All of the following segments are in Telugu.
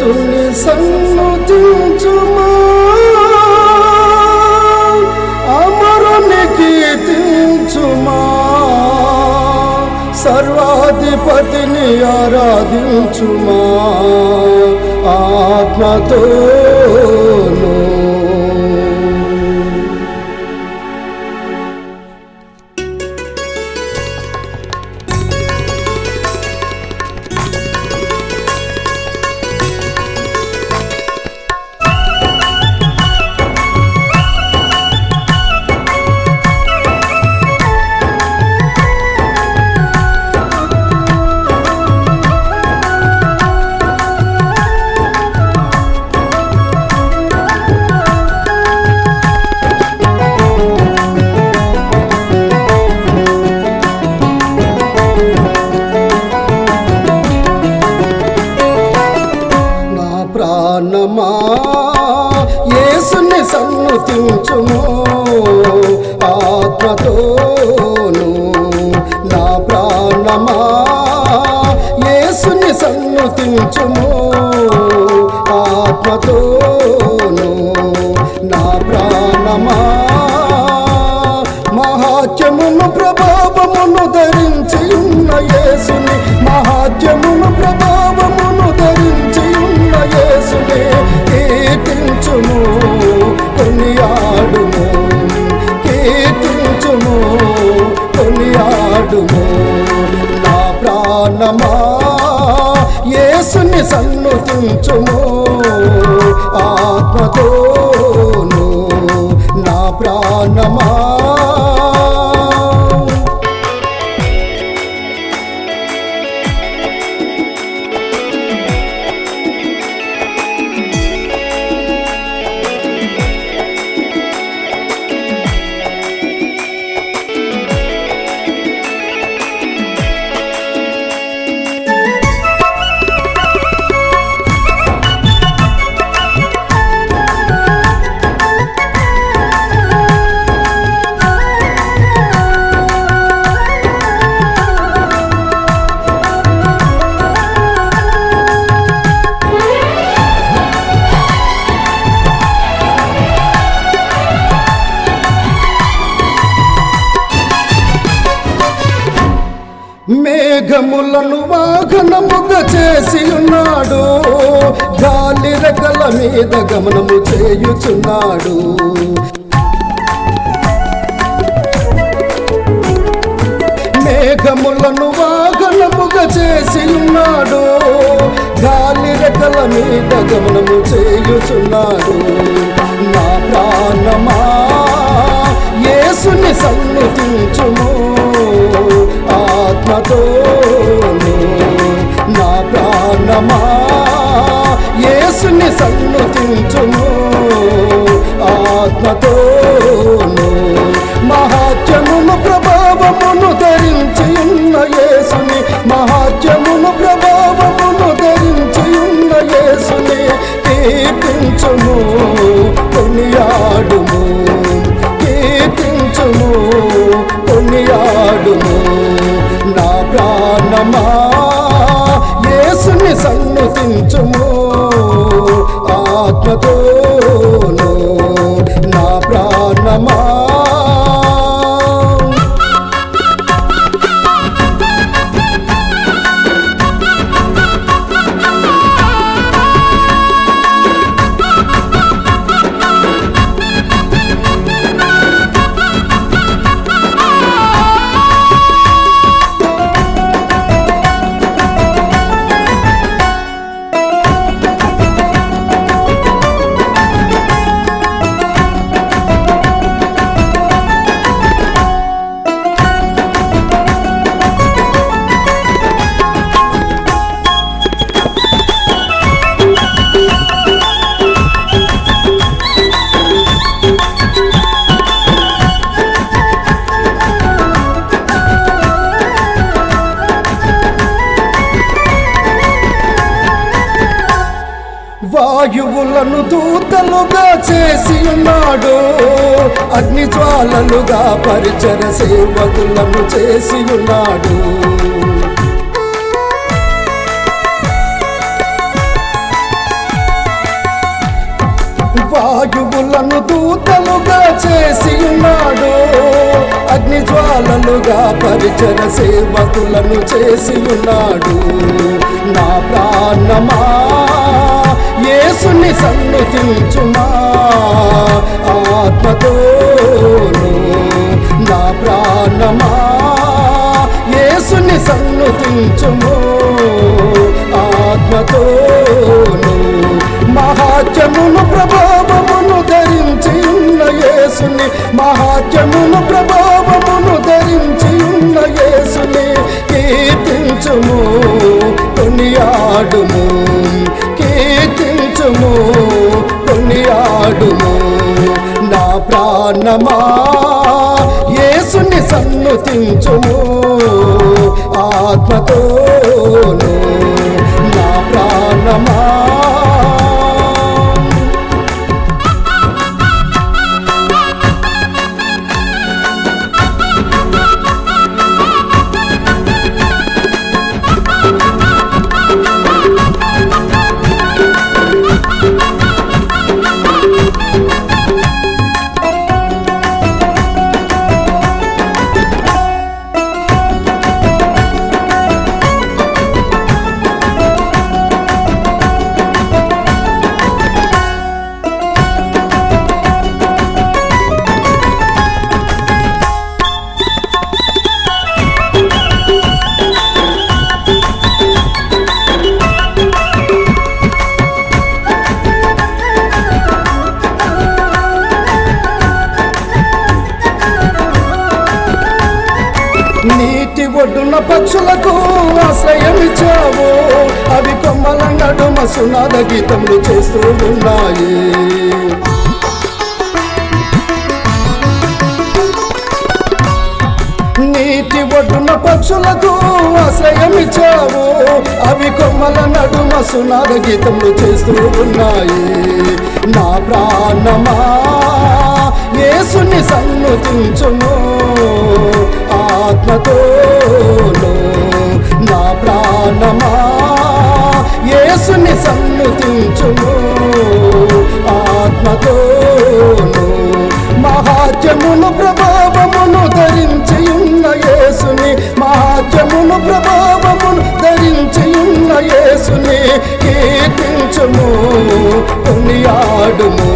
యేసుని సన్నుతించుమా అమరుని కీర్తించుమా సర్వాధిపతిని ఆరాధించుమా. ఆత్మతోను యేసుని ఆత్మతోను నా ప్రాణమా. మహాత్యమును ప్రభావమును ధరించి ఉన్న యేసుని. మహాత్యమును ప్రభావమును ధరించి ఉన్న యేసుని కీర్తించుము. కొనియాడుము కీర్తించుము కొనియాడుము. నా ప్రాణమా. యేసుని సన్నుతించుము ఆత్మతోను నా ప్రాణమా మేఘములను వాహనముగా చేసి ఉన్నాడు గాలి రెక్కల మీద గమనము చేయుచున్నాడు. మేఘములను వాహనముగా చేసి ఉన్నాడు గాలి రెక్కల మీద గమనము చేయుచున్నాడు. నా ప్రాణమా యేసుని సన్నుతించుము ప్రాణమా యేసుని సన్నుతించుము ఆత్మతోను మహాత్యమును ప్రభావమును ధరించి ఉన్న యేసుని మహాత్యమును ప్రభావ సన్నుతించుము చేసి ఉన్నాడు అగ్ని జ్వాలలుగా పరిచర సేవకులను చేసి ఉన్నాడు వాయువులను దూతలుగా చేసి ఉన్నాడు అగ్ని జ్వాలలుగా పరిచర సేవకులను చేసి ఉన్నాడు నా ప్రాణమా యేసుని సన్నుతించుమా ఆత్మతోను నా ప్రాణమా? యేసుని సన్నుతించుము ఆత్మతోను మహాత్యమును ప్రభావమును ధరించి ఉన్న యేసుని మహాత్యమును ప్రభావమును ధరించి ఉన్న యేసుని కీర్తించుము కొనియాడుము. నా ప్రాణమా యేసుని సన్నుతించుము. ఆత్మతోను నా ప్రాణమా? పక్షులకు ఆశ్రయమిచ్చావు. అవి కొమ్మల నడుమ సునాద గీతములు చేస్తూ ఉన్నాయి. నీటి ఒడ్డున పక్షులకు ఆశ్రయమిచ్చావు. అవి కొమ్మల నడుమ సునాద గీతములు చేస్తూ ఉన్నాయి. నా ప్రాణమా యేసుని సన్నుతించుము. ఆత్మతోను నా ప్రాణమా? యేసుని సన్నుతించుము. ఆత్మతోను మహాత్యమును ప్రభావమును ధరించియున్న యేసుని మహాత్యమును ప్రభావమును ధరించియున్న యేసుని కీర్తించుము. కొనియాడుము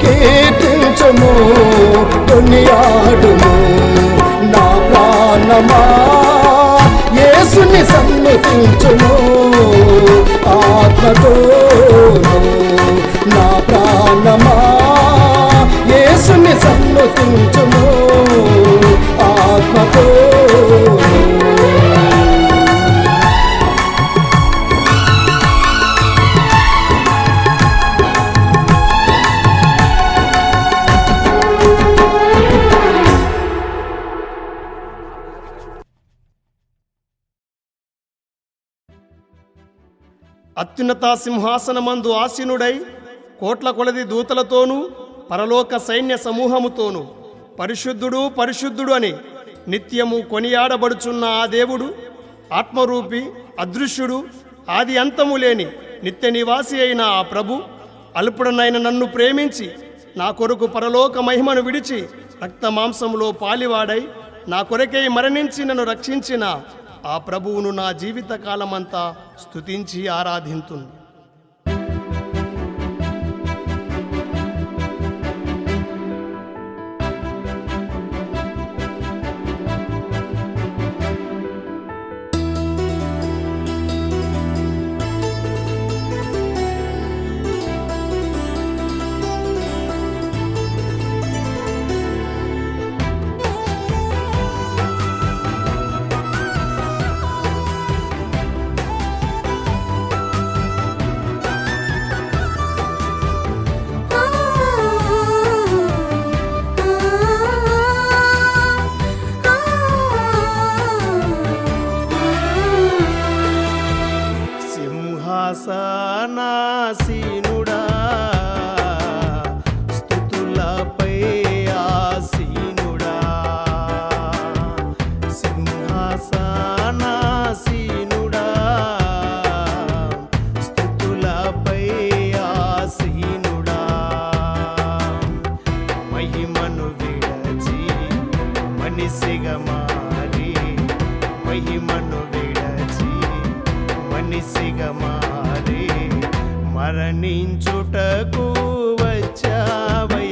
కీర్తించుము కొనియాడుము. ప్రాణమా? యేసుని సన్నిధించుము. ఆత్మతో నా ప్రాణమా? యేసుని సన్నిధించుము. ఆత్మతో అత్యున్నత సింహాసనమందు ఆసీనుడై కోట్ల కొలది దూతలతోనూ పరలోక సైన్య సమూహముతోనూ పరిశుద్ధుడు పరిశుద్ధుడు అని నిత్యము కొనియాడబడుచున్న ఆ దేవుడు ఆత్మరూపి అదృశ్యుడు ఆది అంతము లేని నిత్య నివాసి అయిన ఆ ప్రభు అల్పుడనైన నన్ను ప్రేమించి నా కొరకు పరలోక మహిమను విడిచి రక్త మాంసములో పాలివాడై నా కొరకై మరణించి నన్ను రక్షించిన ఆ ప్రభువును నా జీవితకాలమంతా స్థుతించి ఆరాధింతుంది. మహిమను విడచి మనిషిగా మారి మహిమను విడచి మనిషిగా మారి మరణించుటకు వచ్చావై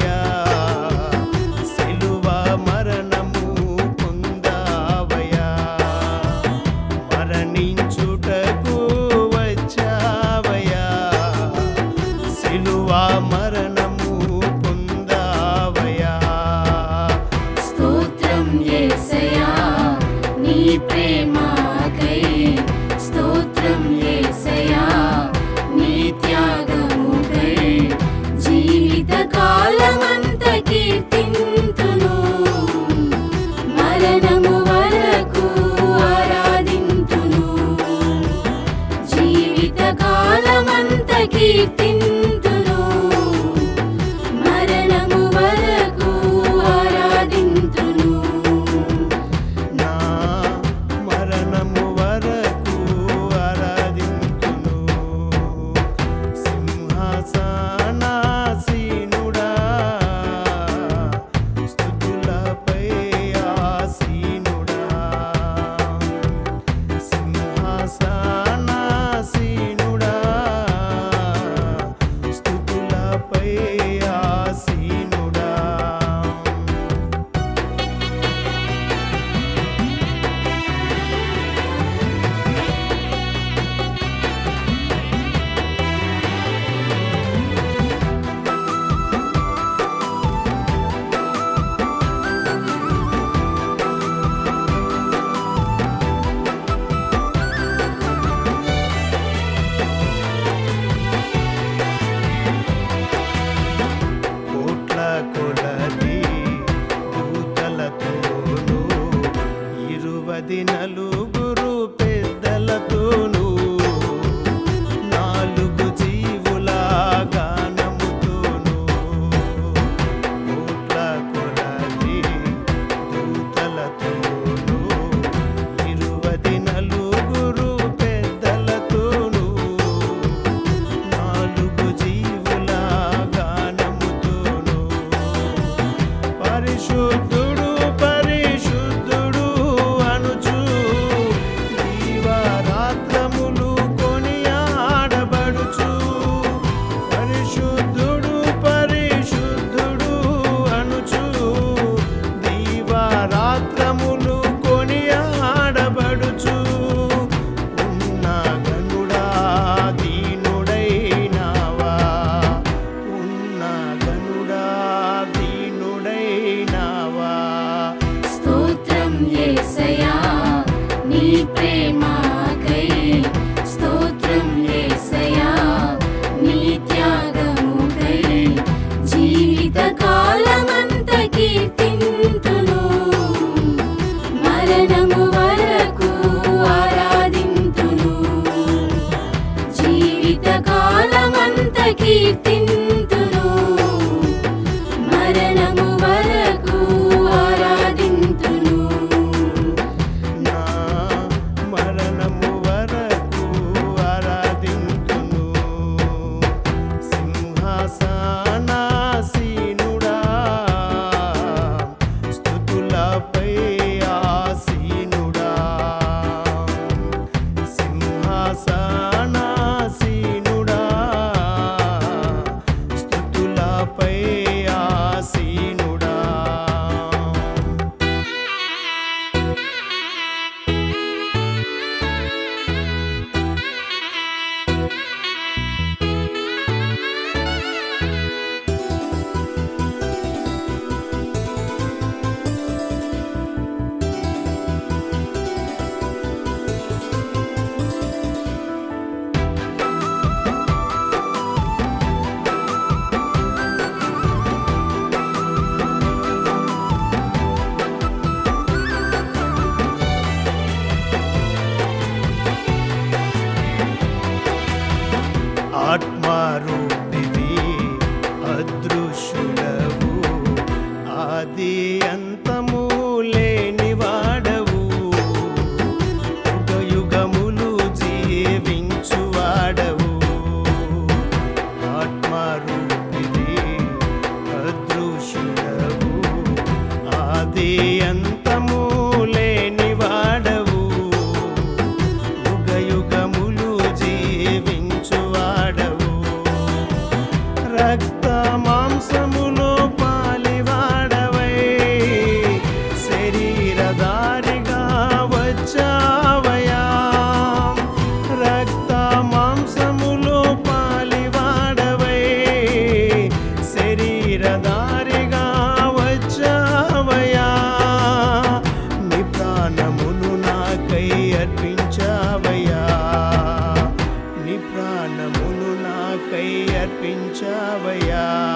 Yeah.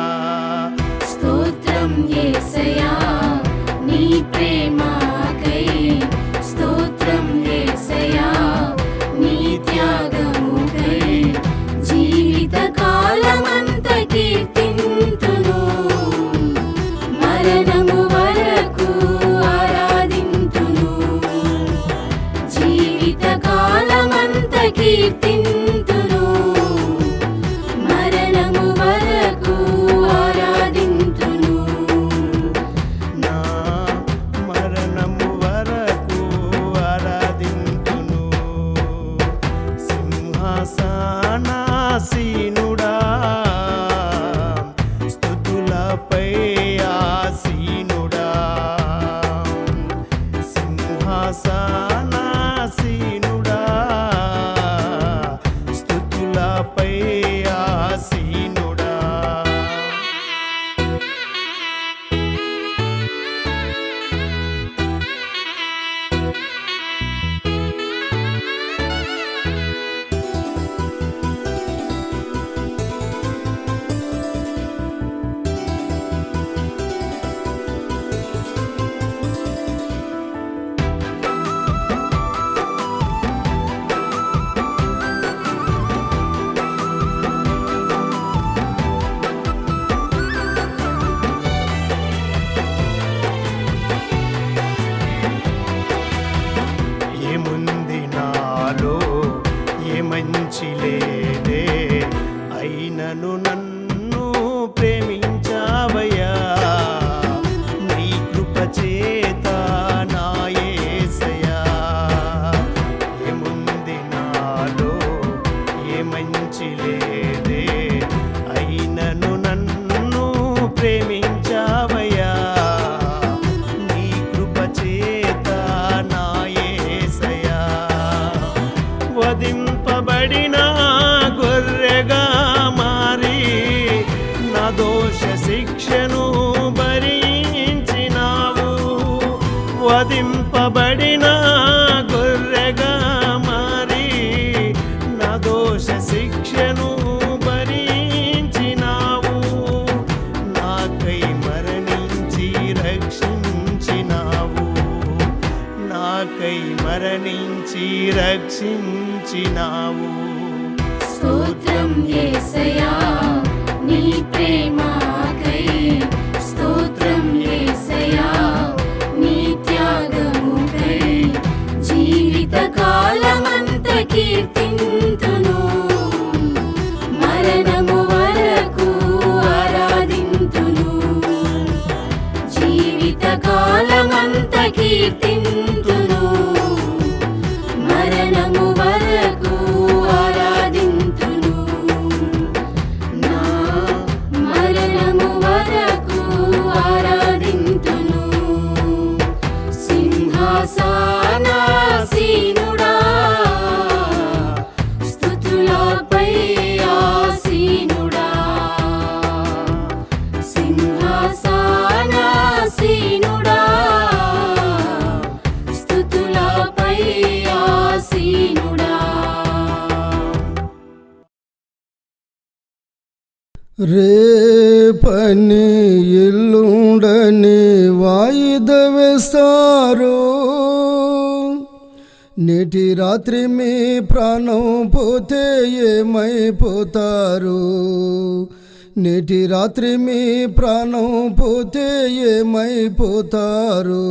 కై మరణించి రక్షించినావు. స్తోత్రం ఏసయా నీ ప్రేమ కై స్తోత్రం ఏసయా నీ త్యాగము కై. జీవిత కాలమంత కీర్తింతును. మరణము వరకు ఆరాధింతును. జీవిత కాలమంత కీర్తింతును. కుండని వాయిదవే సారు నేటి రాత్రి మీ ప్రాణం పోతే ఏమైపోతారు? నేటి రాత్రి మీ ప్రాణం పోతే ఏమైపోతారు?